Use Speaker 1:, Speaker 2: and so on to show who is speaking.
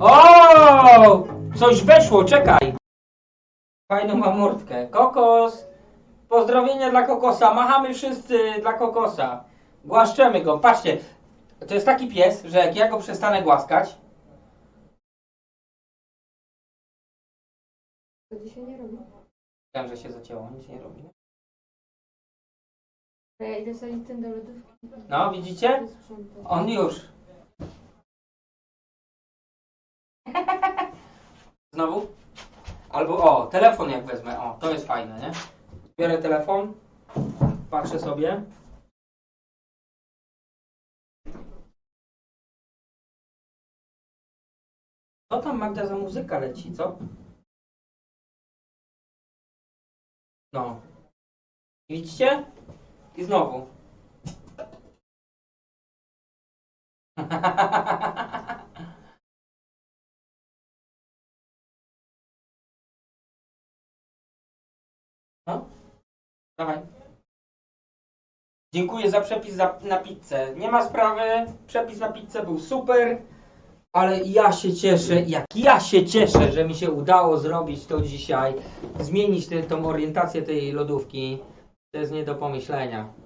Speaker 1: O! Coś weszło, czekaj. Fajną mam. Kokos. Pozdrowienia dla kokosa. Machamy wszyscy dla kokosa. Głaszczemy go. Patrzcie. To jest taki pies, że jak ja go przestanę głaskać,
Speaker 2: To dzisiaj nie robi.
Speaker 1: wiem, że się zacięło, nic nie robi.
Speaker 2: Ja idę sobie ten do lodówki.
Speaker 1: No, widzicie? On już. Znowu? Albo o, telefon jak wezmę. O, to jest fajne, nie? Biorę telefon, patrzę sobie. Co tam Magda za muzyka leci, co? No. Widzicie? I znowu. No, dawaj. Dziękuję za przepis za, na pizzę. Nie ma sprawy. Przepis na pizzę był super. Ale ja się cieszę, jak ja się cieszę, że mi się udało zrobić to dzisiaj. Zmienić tę orientację tej lodówki. To jest nie do pomyślenia.